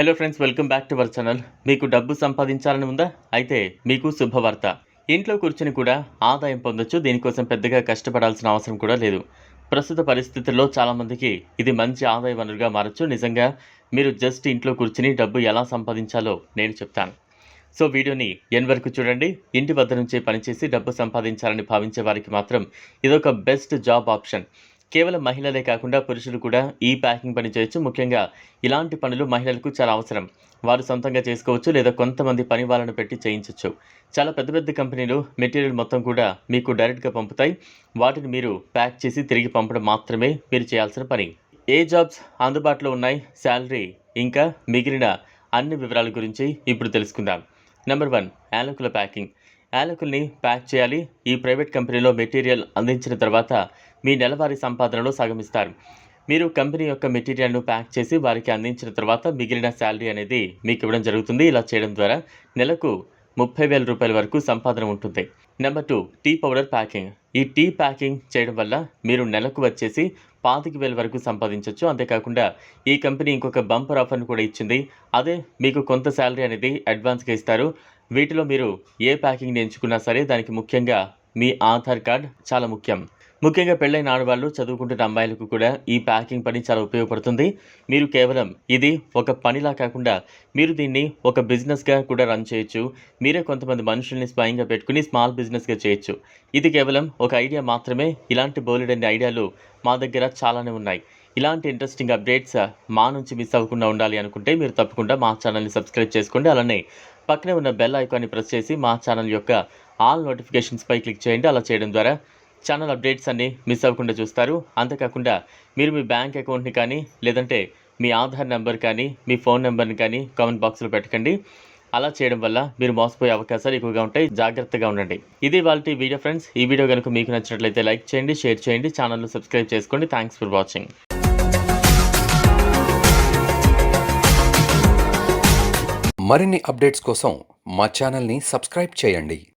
Hello friends welcome back to our channel మీకు డబ్బు సంపాదించాలని ఉందా? అయితే మీకు శుభవార్త. ఇంట్లో కూర్చొని కూడా ఆదాయం పొందొచ్చు దీనికోసం పెద్దగా కష్టపడాల్సిన అవసరం కూడా లేదు. ప్రస్తుత పరిస్థితుల్లో చాలామందికి ఇది మంచి ఆదాయ వనరుగా మారచ్చు. నిజంగా మీరు జస్ట్ ఇంట్లో కూర్చుని డబ్బు ఎలా సంపాదించాలో నేను చెప్తాను. సో వీడియోని ఎన్ వరకు చూడండి. ఇంటి వద్ద నుంచే పనిచేసి డబ్బు సంపాదించాలని భావించే వారికి మాత్రం ఇదొక బెస్ట్ జాబ్ ఆప్షన్ కేవలం మహిళలే కాకుండా పురుషులు కూడా ఈ ప్యాకింగ్ పని చేయొచ్చు. ముఖ్యంగా ఇలాంటి పనులు మహిళలకు చాలా అవసరం. వారు సొంతంగా చేసుకోవచ్చు లేదా కొంతమంది పని వాళ్ళను పెట్టి చేయించవచ్చు చాలా పెద్ద పెద్ద కంపెనీలు మెటీరియల్ మొత్తం కూడా మీకు డైరెక్ట్గా పంపుతాయి. వాటిని మీరు ప్యాక్ చేసి తిరిగి పంపడం మాత్రమే మీరు చేయాల్సిన పని. ఏ జాబ్స్ అందుబాటులో ఉన్నాయి? శాలరీ ఇంకా మిగిలిన అన్ని వివరాల గురించి ఇప్పుడు తెలుసుకుందాం. నెంబర్ వన్ యాలకుల ప్యాకింగ్. యాలకుల్ని ప్యాక్ చేయాలి. ఈ ప్రైవేట్ కంపెనీలో మెటీరియల్ అందించిన తర్వాత మీ నెలవారీ సంపాదనలో సగమిస్తారు. మీరు కంపెనీ యొక్క మెటీరియల్ను ప్యాక్ చేసి వారికి అందించిన తర్వాత మిగిలిన శాలరీ అనేది మీకు ఇవ్వడం జరుగుతుంది. ఇలా చేయడం ద్వారా నెలకు ముప్పై వేల రూపాయల వరకు సంపాదన ఉంటుంది. Number two tea powder packing ఈ టీ ప్యాకింగ్ చేయడం వల్ల మీరు నెలకు వచ్చేసి పాతిక వేల వరకు సంపాదించవచ్చు అంతేకాకుండా ఈ కంపెనీ ఇంకొక బంపర్ ఆఫర్ను కూడా ఇచ్చింది. అదే మీకు కొంత శాలరీ అనేది అడ్వాన్స్గా ఇస్తారు. వీటిలో మీరు ఏ ప్యాకింగ్ని ఎంచుకున్నా సరే దానికి ముఖ్యంగా మీ ఆధార్ కార్డ్ చాలా ముఖ్యం. ముఖ్యంగా పెళ్ళైన ఆడవాళ్ళు చదువుకుంటున్న అమ్మాయిలకు కూడా ఈ ప్యాకింగ్ పని చాలా ఉపయోగపడుతుంది. మీరు కేవలం ఇది ఒక పనిలా కాకుండా మీరు దీన్ని ఒక బిజినెస్గా కూడా రన్ చేయొచ్చు. మీరే కొంతమంది మనుషుల్ని స్వయంగా పెట్టుకుని స్మాల్ బిజినెస్గా చేయొచ్చు. ఇది కేవలం ఒక ఐడియా మాత్రమే. ఇలాంటి బోలెడన్ని ఐడియాలు మా దగ్గర చాలానే ఉన్నాయి. ఇలాంటి ఇంట్రెస్టింగ్ అప్డేట్స్ మా నుంచి మిస్ అవ్వకుండా ఉండాలి అనుకుంటే మీరు తప్పకుండా మా ఛానల్ని సబ్స్క్రైబ్ చేసుకోండి. అలానే పక్కనే ఉన్న బెల్ ఐకాన్ని ప్రెస్ చేసి మా ఛానల్ యొక్క ఆల్ నోటిఫికేషన్స్పై క్లిక్ చేయండి. అలా చేయడం ద్వారా ఛానల్ అప్డేట్స్ అన్ని మిస్ అవ్వకుండా చూస్తారు. అంతేకాకుండా మీరు మీ బ్యాంక్ అకౌంట్ని కానీ లేదంటే మీ ఆధార్ నెంబర్ కానీ మీ ఫోన్ నెంబర్ని కానీ కామెంట్ బాక్స్లో పెట్టకండి. అలా చేయడం వల్ల మీరు మోసపోయే అవకాశాలు ఎక్కువగా ఉంటాయి. జాగ్రత్తగా ఉండండి. ఇది వాళ్ళ వీడియో ఫ్రెండ్స్. ఈ వీడియో కనుక మీకు నచ్చినట్లయితే లైక్ చేయండి షేర్ చేయండి ఛానల్ను సబ్స్క్రైబ్ చేసుకోండి. Thanks for watching. మరిన్ని అప్డేట్స్ కోసం మా ఛానల్ని సబ్స్క్రైబ్ చేయండి.